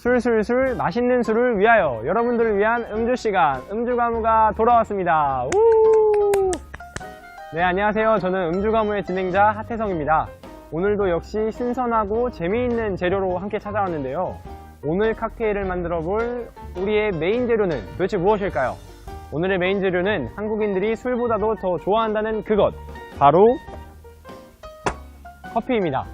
술술술 맛있는 술을 위하여 여러분들을 위한 음주 시간 음주 가무가 돌아왔습니다. 우! 네 안녕하세요. 저는 음주 가무의 진행자 하태성입니다. 오늘도 역시 신선하고 재미있는 재료로 함께 찾아왔는데요. 오늘 칵테일을 만들어 볼 우리의 메인 재료는 도대체 무엇일까요? 오늘의 메인 재료는 한국인들이 술보다도 더 좋아한다는 그것 바로 커피입니다.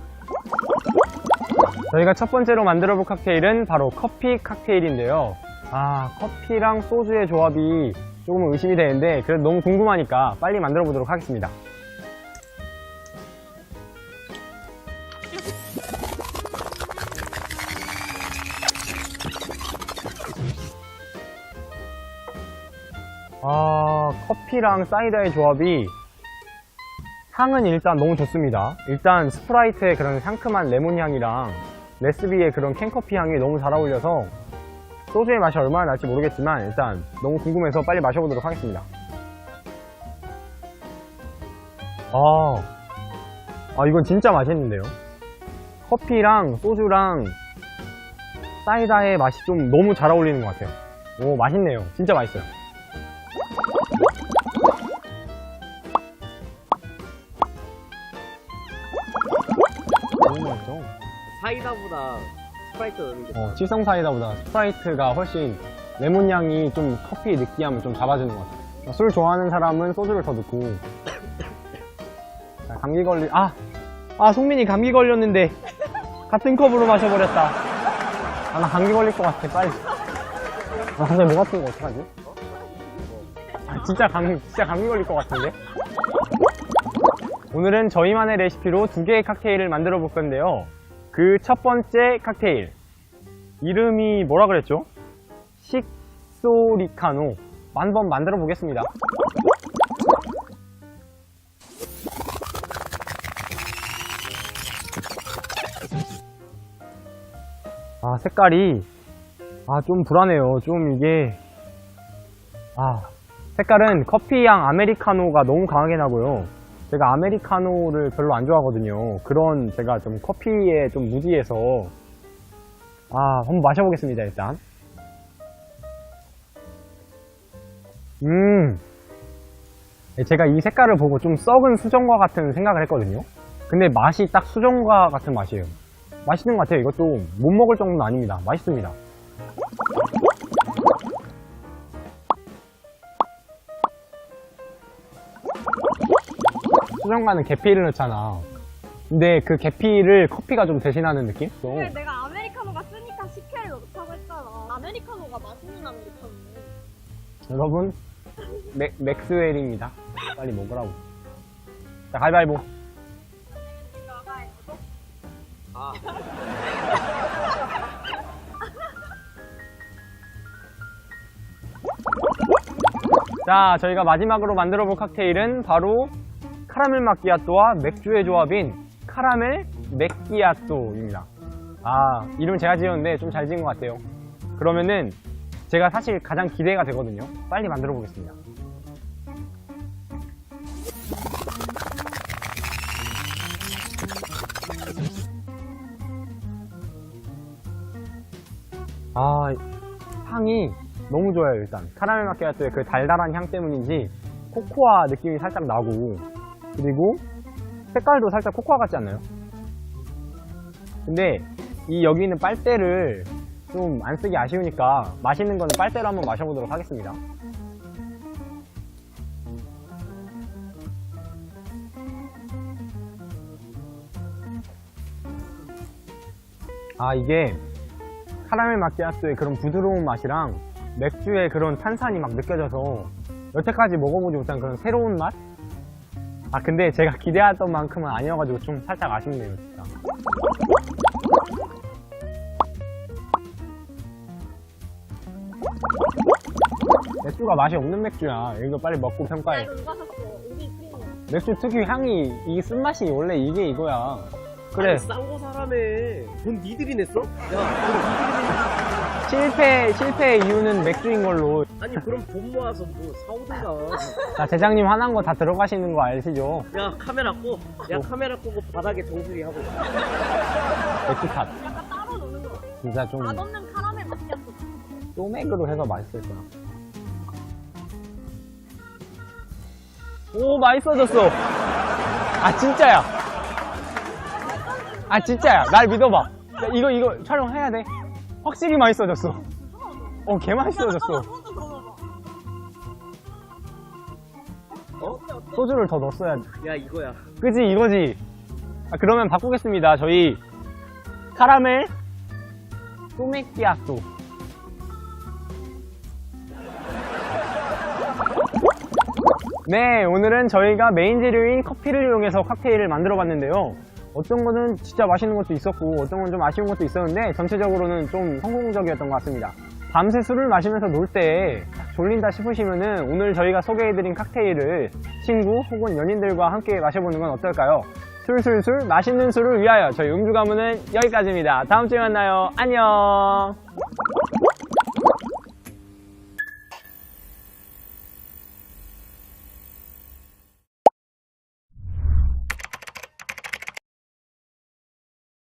저희가 첫 번째로 만들어 볼 칵테일은 바로 커피 칵테일인데요. 아, 커피랑 소주의 조합이 조금 의심이 되는데 그래도 너무 궁금하니까 빨리 만들어 보도록 하겠습니다. 아, 커피랑 사이다의 조합이 향은 일단 너무 좋습니다. 일단 스프라이트의 그런 상큼한 레몬 향이랑 레스비의 그런 캔커피 향이 너무 잘 어울려서 소주의 맛이 얼마나 날지 모르겠지만 일단 너무 궁금해서 빨리 마셔보도록 하겠습니다. 아, 아 이건 진짜 맛있는데요. 커피랑 소주랑 사이다의 맛이 좀 너무 잘 어울리는 것 같아요. 오, 맛있네요. 진짜 맛있어요. 맛있어. 사이다보다 스프라이트 넣는 게 어, 칠성 사이다보다 스프라이트가 훨씬 레몬 향이 좀 커피의 느끼함을 좀 잡아주는 것 같아요. 술 좋아하는 사람은 소주를 더 넣고. 자, 감기 걸리, 아! 아, 송민이 감기 걸렸는데, 같은 컵으로 마셔버렸다. 아, 나 감기 걸릴 것 같아, 빨리. 아, 근데 뭐 같은 거 어떡하지? 아, 진짜 감기, 진짜 감기 걸릴 것 같은데? 오늘은 저희만의 레시피로 두 개의 칵테일을 만들어 볼 건데요. 그 첫 번째 칵테일. 이름이 뭐라 그랬죠? 식소리카노. 한번 만들어 보겠습니다. 아, 색깔이, 아, 좀 불안해요. 좀 이게, 아, 색깔은 커피향 아메리카노가 너무 강하게 나고요. 제가 아메리카노를 별로 안 좋아하거든요. 그런 제가 좀 커피에 좀 무지해서 아 한번 마셔보겠습니다 일단. 음, 네, 제가 이 색깔을 보고 좀 썩은 수정과 같은 생각을 했거든요. 근데 맛이 딱 수정과 같은 맛이에요. 맛있는 것 같아요. 이것도 못 먹을 정도는 아닙니다. 맛있습니다. 수정과는 계피를 넣잖아. 근데 그 계피를 커피가 좀 대신하는 느낌? 또. 근데 내가 아메리카노가 쓰니까 10회를 넣자고 했잖아. 아메리카노가 맛있는 아메리카노. 여러분, 맥, 맥스웰입니다. 빨리 먹으라고. 자, 가위바위보. 아, 자, 저희가 마지막으로 만들어 볼 칵테일은 바로 카라멜 마끼아또와 맥주의 조합인 카라멜 맥기아또입니다. 아, 이름 제가 지었는데 좀 잘 지은 것 같아요. 그러면은 제가 사실 가장 기대가 되거든요. 빨리 만들어 보겠습니다. 아, 향이 너무 좋아요, 일단. 카라멜 마키아토의 그 달달한 향 때문인지 코코아 느낌이 살짝 나고, 그리고 색깔도 살짝 코코아 같지 않나요? 근데 이 여기 있는 빨대를 좀 안 쓰기 아쉬우니까 맛있는 거는 빨대로 한번 마셔보도록 하겠습니다. 아, 이게 카라멜 마키아토의 그런 부드러운 맛이랑 맥주의 그런 탄산이 막 느껴져서 여태까지 먹어보지 못한 그런 새로운 맛? 아 근데 제가 기대했던 만큼은 아니어가지고 좀 살짝 아쉽네요 진짜 맥주가 맛이 없는 맥주야 이거 빨리 먹고 평가해 샀어? 프리미엄. 맥주 특유 향이 이 쓴맛이 원래 이게 이거야 그래 싼거 사람에 돈 니들이 냈어? 야, 실패 실패의 이유는 맥주인 걸로 아니 그럼 돈 모아서 뭐 사오든가. 자 제장님 화난 거 다 들어가시는 거 아시죠? 야 카메라 꺼. 야 카메라 끄고 바닥에 정수리 하고. 맥주 탓 약간 따로 노는 거. 진짜 좀 맛없는 카라 소맥으로 해서 맛있을 거야. 오, 맛있어졌어. 아, 진짜야. 아, 진짜야. 날 믿어봐. 야, 이거, 이거 촬영해야 돼. 확실히 맛있어졌어. 어, 개 맛있어졌어. 어? 소주를 더 넣었어야지. 야 이거야. 그지, 이거지. 아, 그러면 바꾸겠습니다. 저희 카라멜 소맥기아또. 네, 오늘은 저희가 메인 재료인 커피를 이용해서 칵테일을 만들어 봤는데요. 어떤 거는 진짜 맛있는 것도 있었고, 어떤 건 좀 아쉬운 것도 있었는데, 전체적으로는 좀 성공적이었던 것 같습니다. 밤새 술을 마시면서 놀 때 졸린다 싶으시면은 오늘 저희가 소개해드린 칵테일을 친구 혹은 연인들과 함께 마셔보는 건 어떨까요? 술술술 맛있는 술을 위하여 저희 음주 가문은 여기까지입니다. 다음 주에 만나요. 안녕!